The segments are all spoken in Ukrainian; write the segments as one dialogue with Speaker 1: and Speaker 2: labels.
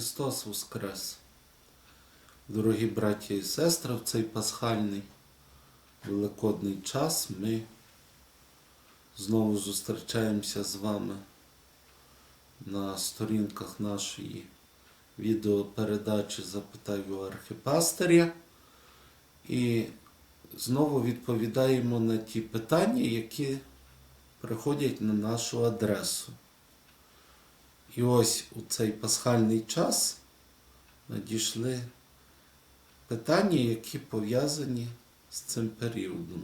Speaker 1: Христос Воскрес! Дорогі браті і сестри, в цей пасхальний великодний час ми знову зустрічаємося з вами на сторінках нашої відеопередачі Запитай у архіпастиря і знову відповідаємо на ті питання, які приходять на нашу адресу. І ось у цей пасхальний час надійшли питання, які пов'язані з цим періодом.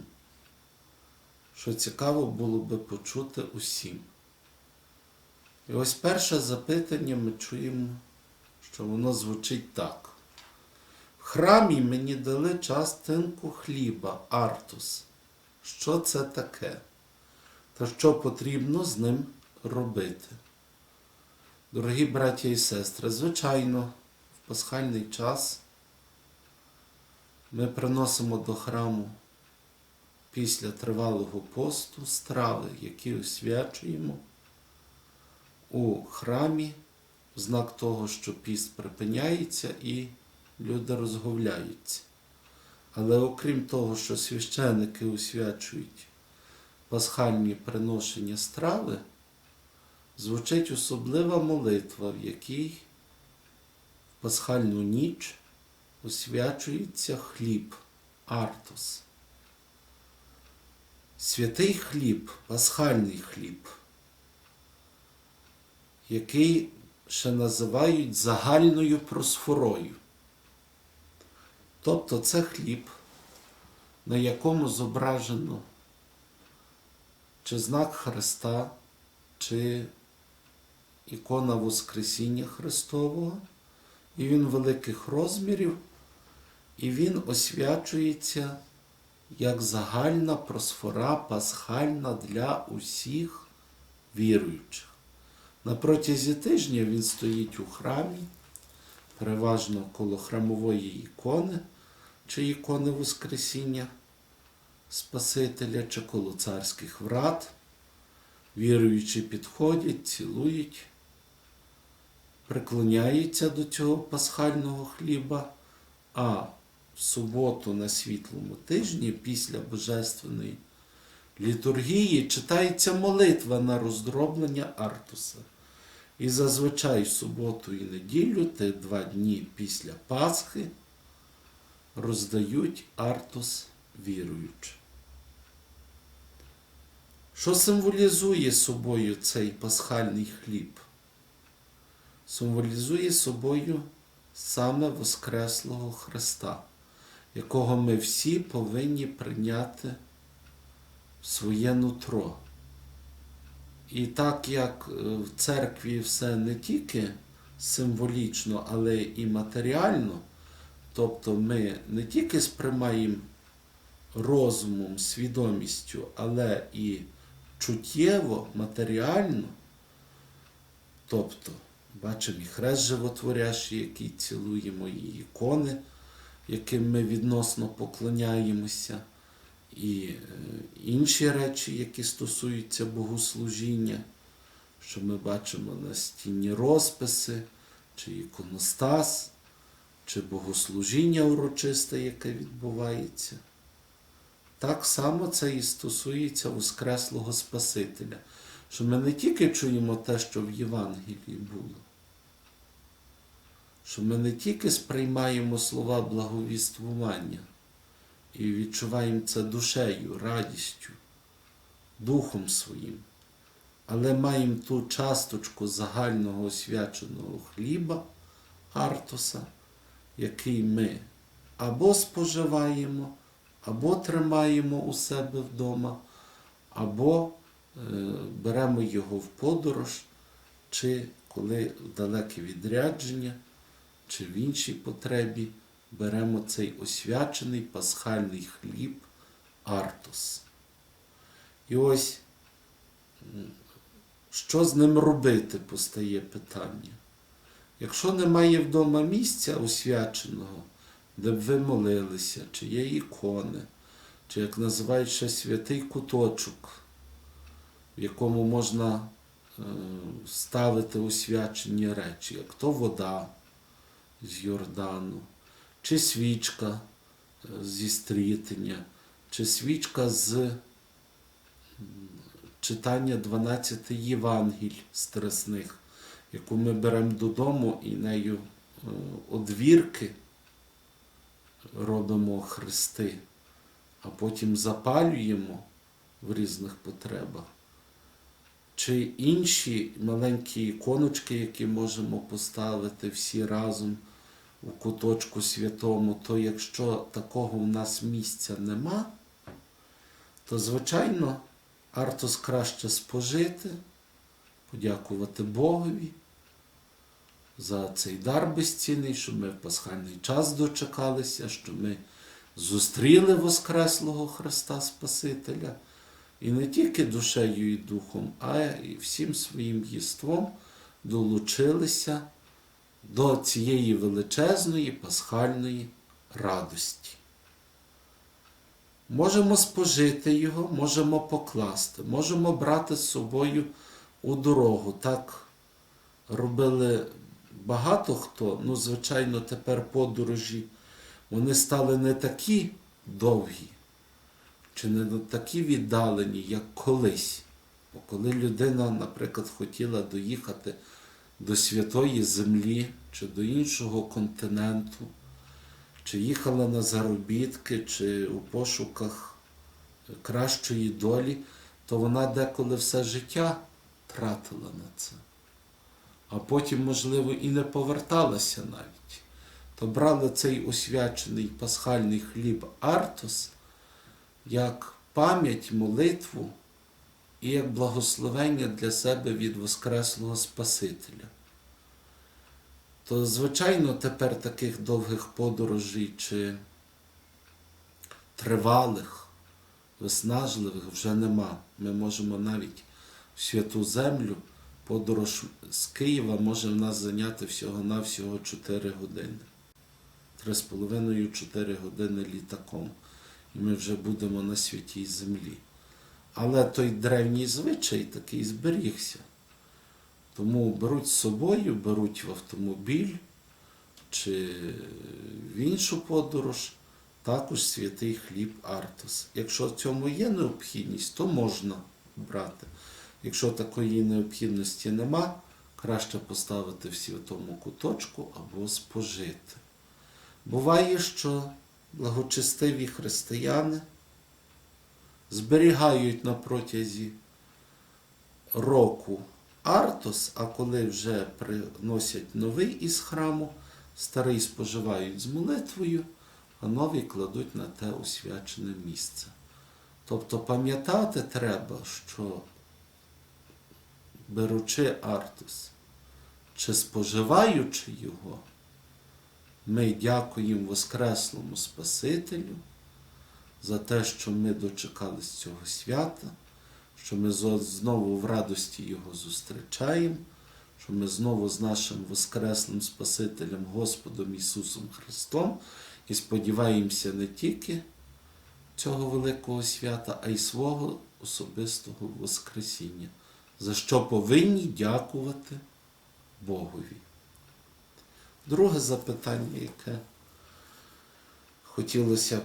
Speaker 1: Що цікаво було би почути усім. І ось перше запитання ми чуємо, що воно звучить так. В храмі мені дали частинку хліба, артус. Що це таке? Та що потрібно з ним робити? Дорогі браті і сестри, звичайно, в пасхальний час ми приносимо до храму після тривалого посту страви, які освячуємо у храмі, в знак того, що піст припиняється і люди розговляються. Але окрім того, що священики освячують пасхальні приношення страви, звучить особлива молитва, в якій в пасхальну ніч освячується хліб, артос. Святий хліб, пасхальний хліб, який ще називають загальною просфорою. Тобто це хліб, на якому зображено чи знак Христа, чи ікона Воскресіння Христового, і він великих розмірів, і він освячується як загальна просфора пасхальна для усіх віруючих. На протязі тижня він стоїть у храмі, переважно коло храмової ікони чи ікони Воскресіння Спасителя, чи коло царських врат. Віруючі підходять, цілують, приклоняються до цього пасхального хліба, а в суботу на світлому тижні після Божественної літургії читається молитва на роздроблення Артуса. І зазвичай в суботу і неділю, те два дні після Пасхи, роздають Артус віруючим. Що символізує собою цей пасхальний хліб? Символізує собою саме Воскреслого Христа, якого ми всі повинні прийняти в своє нутро. І так як в церкві все не тільки символічно, але і матеріально, тобто ми не тільки сприймаємо розумом, свідомістю, але і чуттєво, матеріально, тобто бачимо і хрест животворящий, який цілуємо, і ікони, яким ми відносно поклоняємося, і е, інші речі, які стосуються богослужіння, що ми бачимо на стіні розписи, чи іконостас, чи богослужіння урочисте, яке відбувається. Так само це і стосується Воскреслого Спасителя, що ми не тільки чуємо те, що в Євангелії було, що ми не тільки сприймаємо слова благовіствування і відчуваємо це душею, радістю, духом своїм, але маємо ту часточку загального освяченого хліба, Артоса, який ми або споживаємо, або тримаємо у себе вдома, або е, беремо його в подорож, чи коли в далеке відрядження, чи в іншій потребі беремо цей освячений пасхальний хліб Артос. І ось, що з ним робити, постає питання. Якщо немає вдома місця освяченого, де б ви молилися, чи є ікони, чи як називають ще святий куточок, в якому можна е, ставити освячені речі, як то вода, з Йордану, чи свічка е, зі стрітення, чи свічка з читання 12 Євангель страсних, яку ми беремо додому і нею е, одвірки робимо хрести, а потім запалюємо в різних потребах. Чи інші маленькі іконочки, які можемо поставити всі разом у куточку святому, то якщо такого в нас місця нема, то звичайно артус краще спожити, подякувати Богові за цей дар безцінний, що ми в пасхальний час дочекалися, що ми зустріли Воскреслого Христа Спасителя. І не тільки душею і духом, а й всім своїм єством долучилися до цієї величезної пасхальної радості. Можемо спожити його, можемо покласти, можемо брати з собою у дорогу. Так робили багато хто. Ну, звичайно, тепер подорожі вони стали не такі довгі чи не такі віддалені, як колись. Бо коли людина, наприклад, хотіла доїхати до святої землі чи до іншого континенту, чи їхала на заробітки, чи у пошуках кращої долі, то вона деколи все життя тратила на це. А потім, можливо, і не поверталася навіть. То брали цей освячений пасхальний хліб Артос як пам'ять, молитву і як благословення для себе від Воскреслого Спасителя. То, звичайно, тепер таких довгих подорожей чи тривалих, виснажливих вже нема. Ми можемо навіть в святу землю подорож з Києва може в нас зайняти всього-навсього 4 години. 3,5-4 години літаком ми вже будемо на святій землі. Але той древній звичай такий зберігся. Тому беруть з собою, беруть в автомобіль чи в іншу подорож, також святий хліб Артос. Якщо в цьому є необхідність, то можна брати. Якщо такої необхідності нема, краще поставити в святому куточку або спожити. Буває, що благочестиві християни зберігають на протязі року Артос, а коли вже приносять новий із храму, старий споживають з молитвою, а новий кладуть на те освячене місце. Тобто пам'ятати треба, що беручи Артос чи споживаючи його, ми дякуємо Воскреслому Спасителю за те, що ми дочекались цього свята, що ми знову в радості Його зустрічаємо, що ми знову з нашим Воскреслим Спасителем Господом Ісусом Христом і сподіваємося не тільки цього великого свята, а й свого особистого Воскресіння, за що повинні дякувати Богові. Друге запитання, яке хотілося б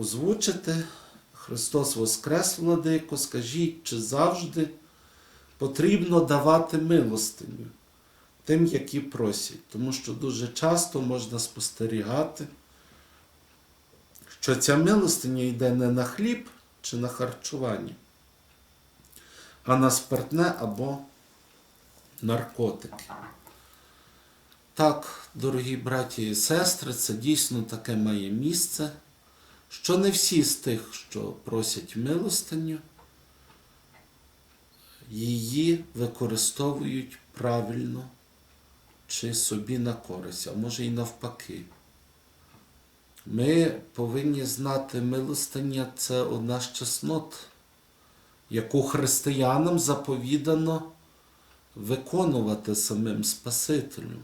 Speaker 1: озвучити. Христос Воскрес, Владико, скажіть, чи завжди потрібно давати милостиню тим, які просять? Тому що дуже часто можна спостерігати, що ця милостиня йде не на хліб чи на харчування, а на спиртне або наркотики. Так, дорогі браті і сестри, це дійсно таке має місце, що не всі з тих, що просять милостиню, її використовують правильно чи собі на користь, а може і навпаки. Ми повинні знати, милостиня це одна з чеснот, яку християнам заповідано виконувати самим Спасителем.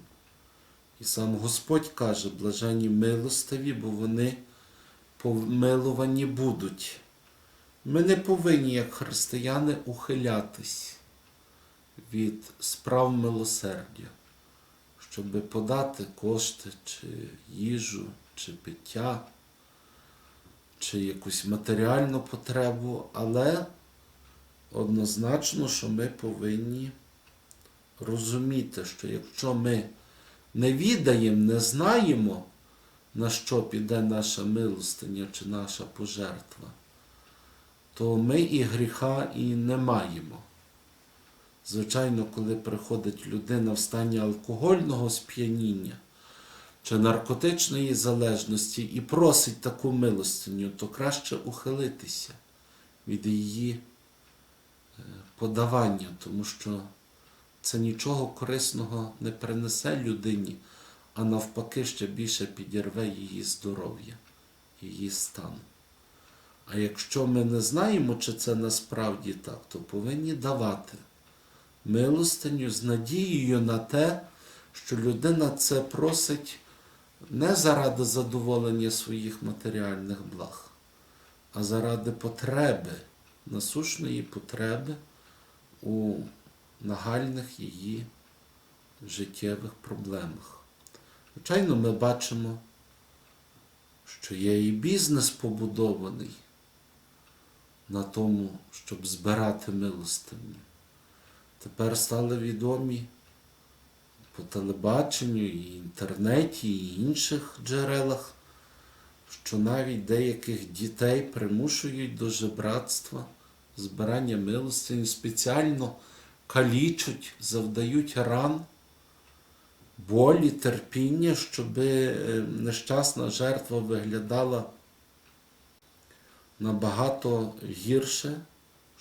Speaker 1: І сам Господь каже, блажені милостиві, бо вони помилувані будуть. Ми не повинні, як християни, ухилятись від справ милосердя, щоб подати кошти, чи їжу, чи пиття, чи якусь матеріальну потребу, але однозначно, що ми повинні розуміти, що якщо ми не відаємо, не знаємо, на що піде наша милостиня чи наша пожертва, то ми і гріха і не маємо. Звичайно, коли приходить людина в стані алкогольного сп'яніння чи наркотичної залежності і просить таку милостиню, то краще ухилитися від її е, подавання, тому що це нічого корисного не принесе людині, а навпаки ще більше підірве її здоров'я, її стан. А якщо ми не знаємо, чи це насправді так, то повинні давати милостиню з надією на те, що людина це просить не заради задоволення своїх матеріальних благ, а заради потреби, насущної потреби у нагальних її життєвих проблемах. Звичайно, ми бачимо, що є і бізнес побудований на тому, щоб збирати милостиню. Тепер стали відомі по телебаченню, і інтернеті, і інших джерелах, що навіть деяких дітей примушують до жебратства, збирання милостині, спеціально калічуть, завдають ран, болі, терпіння, щоб нещасна жертва виглядала набагато гірше,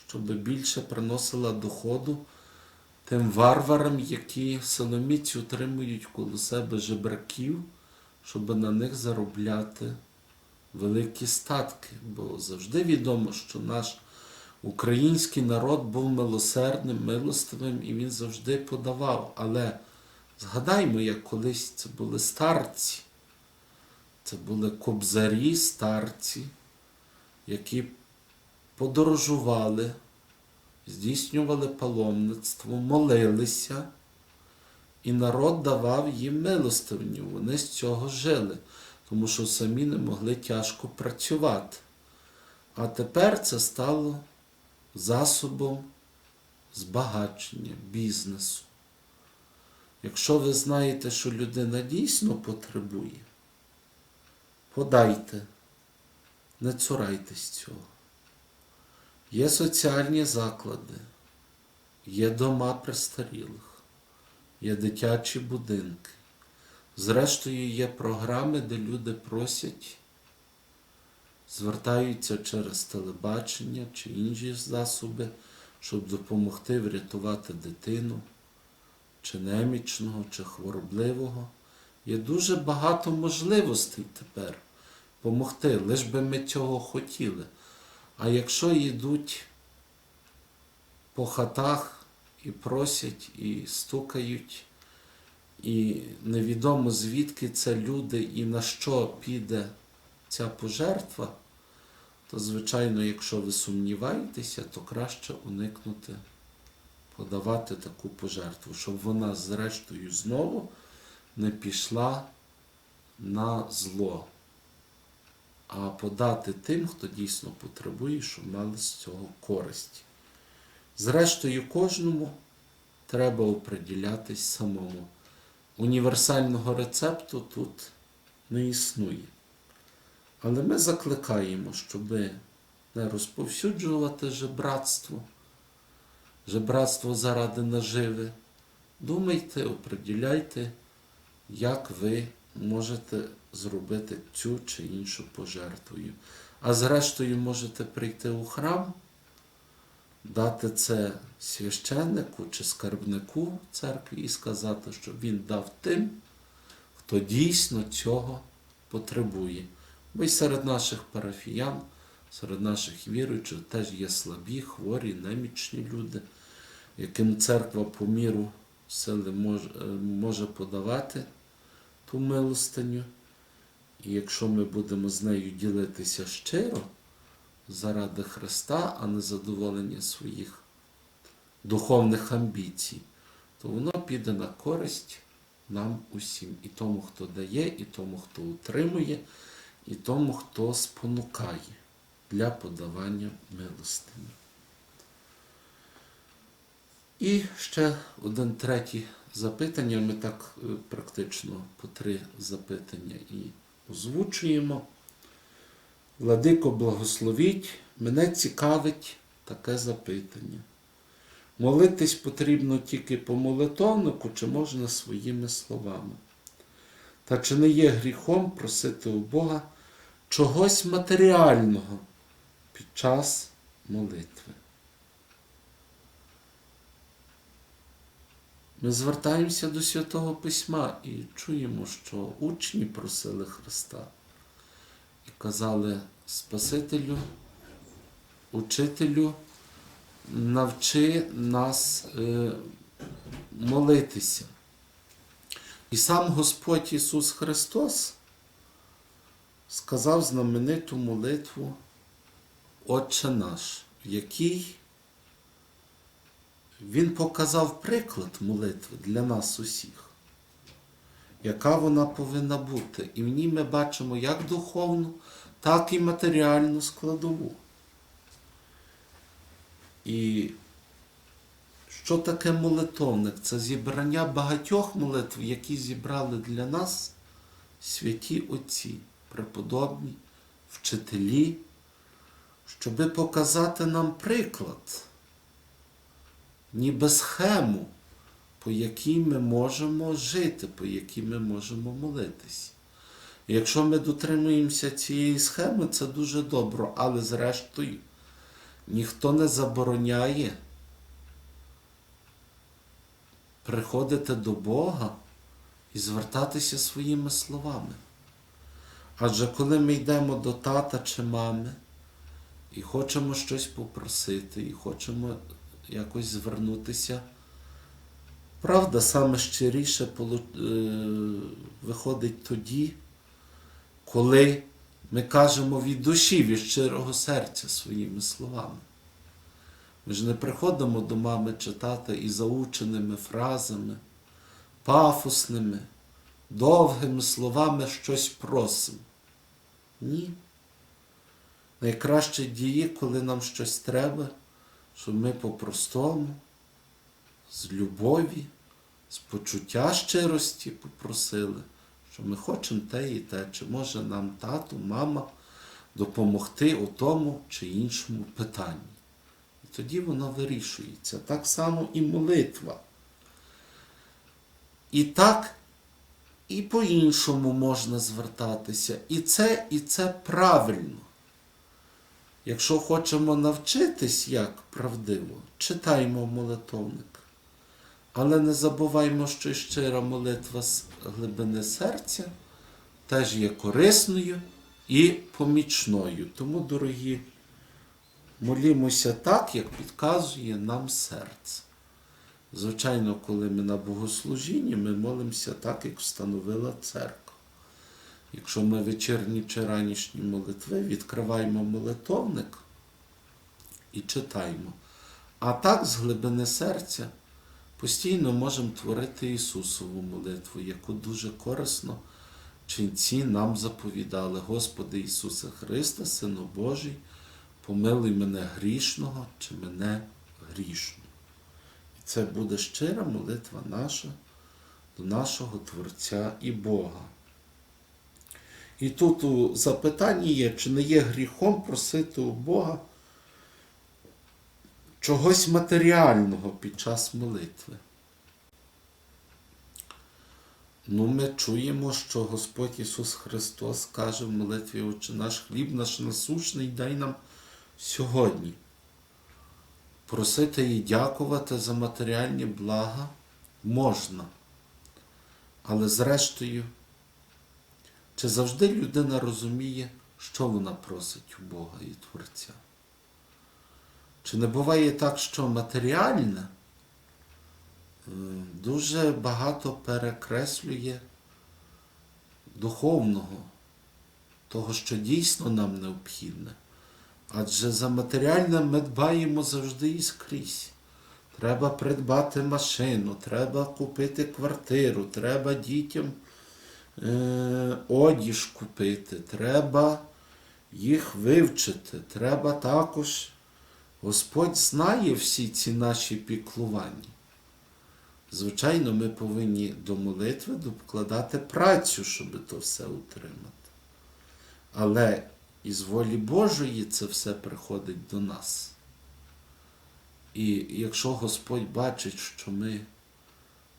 Speaker 1: щоб більше приносила доходу тим варварам, які силоміць утримують коло себе жебраків, щоб на них заробляти великі статки. Бо завжди відомо, що наш український народ був милосердним, милостивим і він завжди подавав. Але згадаймо, як колись це були старці, це були кобзарі, старці, які подорожували здійснювали паломництво, молилися, і народ давав їм милостивню. Вони з цього жили, тому що самі не могли тяжко працювати. А тепер це стало засобом збагачення, бізнесу. Якщо ви знаєте, що людина дійсно потребує, подайте, не цурайтесь цього. Є соціальні заклади, є дома престарілих, є дитячі будинки. Зрештою, є програми, де люди просять, звертаються через телебачення чи інші засоби, щоб допомогти врятувати дитину, чи немічного, чи хворобливого. Є дуже багато можливостей тепер допомогти, лиш би ми цього хотіли. А якщо йдуть по хатах і просять, і стукають, і невідомо звідки це люди і на що піде ця пожертва, то, звичайно, якщо ви сумніваєтеся, то краще уникнути подавати таку пожертву, щоб вона зрештою знову не пішла на зло а подати тим, хто дійсно потребує, щоб мали з цього користь. Зрештою, кожному треба оприділятись самому. Універсального рецепту тут не існує. Але ми закликаємо, щоб не розповсюджувати жебратство, жебратство заради наживи. Думайте, оприділяйте, як ви можете зробити цю чи іншу пожертвою. А зрештою можете прийти у храм, дати це священнику чи скарбнику церкві і сказати, що він дав тим, хто дійсно цього потребує. Бо й серед наших парафіян, серед наших віруючих теж є слабі, хворі, немічні люди, яким церква по міру сили може, може подавати ту милостиню. І якщо ми будемо з нею ділитися щиро заради Христа, а не задоволення своїх духовних амбіцій, то воно піде на користь нам усім. І тому, хто дає, і тому, хто утримує, і тому, хто спонукає для подавання милостині. І ще один третє запитання. Ми так е, практично по три запитання і озвучуємо. Владико, благословіть, мене цікавить таке запитання. Молитись потрібно тільки по молитовнику, чи можна своїми словами? Та чи не є гріхом просити у Бога чогось матеріального під час молитви? Ми звертаємося до Святого Письма і чуємо, що учні просили Христа і казали Спасителю, учителю, навчи нас е, молитися. І сам Господь Ісус Христос сказав знамениту молитву Отче наш, в якій Він показав приклад молитви для нас усіх, яка вона повинна бути. І в ній ми бачимо як духовну, так і матеріальну складову. І що таке молитовник? Це зібрання багатьох молитв, які зібрали для нас святі отці, преподобні, вчителі, щоби показати нам приклад, ніби схему, по якій ми можемо жити, по якій ми можемо молитись. Якщо ми дотримуємося цієї схеми, це дуже добре, але зрештою ніхто не забороняє приходити до Бога і звертатися своїми словами. Адже коли ми йдемо до тата чи мами і хочемо щось попросити, і хочемо якось звернутися, правда, саме щиріше е, виходить тоді, коли ми кажемо від душі, від щирого серця своїми словами. Ми ж не приходимо до мами читати і заученими фразами, пафосними, довгими словами щось просимо. Ні. Найкраще діє, коли нам щось треба, щоб ми по-простому, з любові, з почуття щирості попросили, що ми хочемо те і те, чи може нам тато, мама допомогти у тому чи іншому питанні. І тоді воно вирішується. Так само і молитва. І так, і по-іншому можна звертатися. І це, і це правильно. Якщо хочемо навчитись, як правдиво, читаймо молитовник. Але не забуваймо, що щира молитва з глибини серця теж є корисною і помічною. Тому, дорогі, молімося так, як підказує нам серце. Звичайно, коли ми на богослужінні, ми молимося так, як встановила церква. Якщо ми вечірні чи ранішні молитви, відкриваємо молитовник і читаємо. А так, з глибини серця, постійно можемо творити Ісусову молитву, яку дуже корисно ченці нам заповідали. Господи Ісусе Христа, Сину Божий, помилуй мене грішного чи мене грішного. Це буде щира молитва наша до нашого Творця і Бога. І тут у запитанні є, чи не є гріхом просити у Бога чогось матеріального під час молитви. Ну, ми чуємо, що Господь Ісус Христос каже в молитві Отче наш хліб наш насущний дай нам сьогодні. Просити і дякувати за матеріальні блага можна. Але зрештою, чи завжди людина розуміє, що вона просить у Бога і Творця? Чи не буває так, що матеріальне е, дуже багато перекреслює духовного, того, що дійсно нам необхідне? Адже за матеріальне ми дбаємо завжди і скрізь. треба придбати машину, треба купити квартиру, треба дітям е, одіж купити, треба їх вивчити. Треба також. Господь знає всі ці наші піклування. Звичайно, ми повинні до молитви докладати працю, щоб то все утримати. Але із волі Божої це все приходить до нас. І якщо Господь бачить, що ми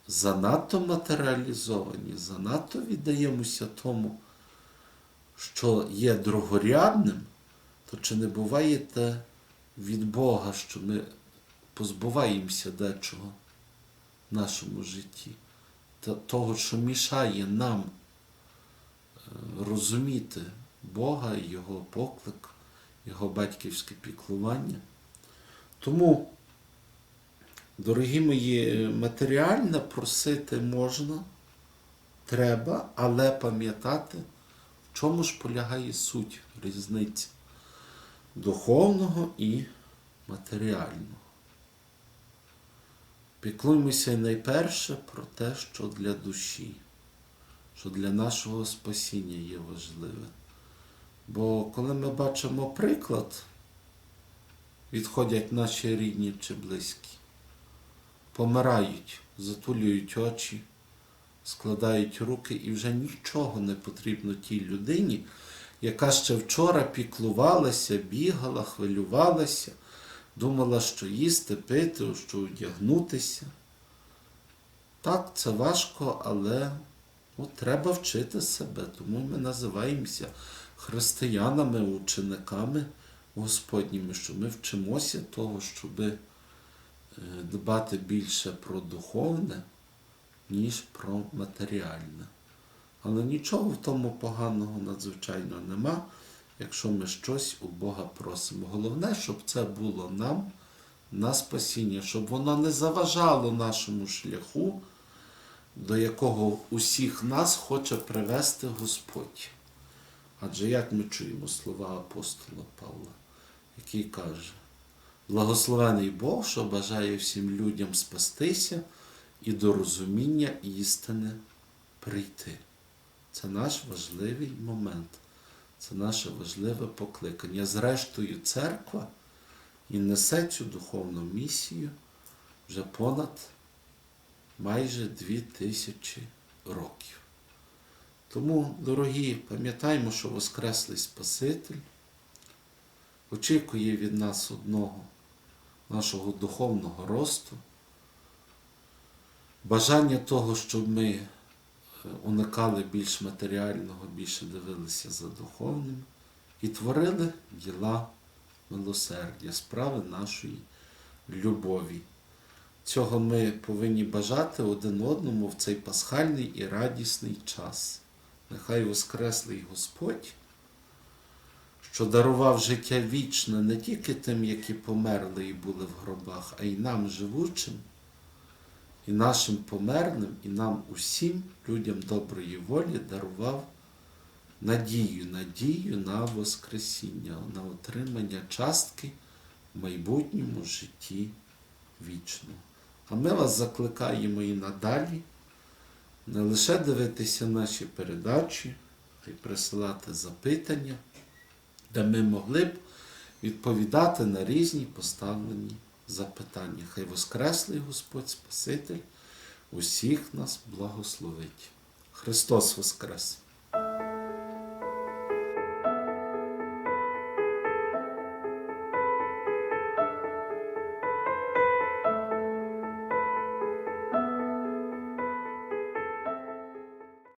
Speaker 1: занадто матеріалізовані, занадто віддаємося тому, що є другорядним, то чи не буває те від Бога, що ми позбуваємося дечого в нашому житті, того, що мішає нам е, розуміти Бога, Його поклик, Його батьківське піклування. Тому, дорогі мої, матеріально просити можна, треба, але пам'ятати, в чому ж полягає суть різниця духовного і матеріального. Піклуємося найперше про те, що для душі, що для нашого спасіння є важливе. Бо коли ми бачимо приклад, відходять наші рідні чи близькі, помирають, затулюють очі, складають руки, і вже нічого не потрібно тій людині, яка ще вчора піклувалася, бігала, хвилювалася, думала, що їсти, пити, що одягнутися. Так, це важко, але ну, треба вчити себе. Тому ми називаємося християнами, учениками Господніми, що ми вчимося того, щоб е, дбати більше про духовне, ніж про матеріальне. Але нічого в тому поганого надзвичайно нема, якщо ми щось у Бога просимо. Головне, щоб це було нам на спасіння, щоб воно не заважало нашому шляху, до якого усіх нас хоче привести Господь. Адже як ми чуємо слова апостола Павла, який каже, благословений Бог, що бажає всім людям спастися і до розуміння істини прийти. Це наш важливий момент, це наше важливе покликання. Зрештою, церква і несе цю духовну місію вже понад майже дві тисячі років. Тому, дорогі, пам'ятаймо, що Воскреслий Спаситель очікує від нас одного нашого духовного росту, бажання того, щоб ми е, уникали більш матеріального, більше дивилися за духовним і творили діла милосердя, справи нашої любові. Цього ми повинні бажати один одному в цей пасхальний і радісний час. Нехай Воскреслий Господь, що дарував життя вічне не тільки тим, які померли і були в гробах, а й нам живучим, і нашим померлим, і нам усім, людям доброї волі, дарував надію, надію на Воскресіння, на отримання частки в майбутньому житті вічному. А ми вас закликаємо і надалі не лише дивитися наші передачі, а й присилати запитання, де ми могли б відповідати на різні поставлені запитання. Хай Воскреслий Господь Спаситель усіх нас благословить. Христос Воскрес!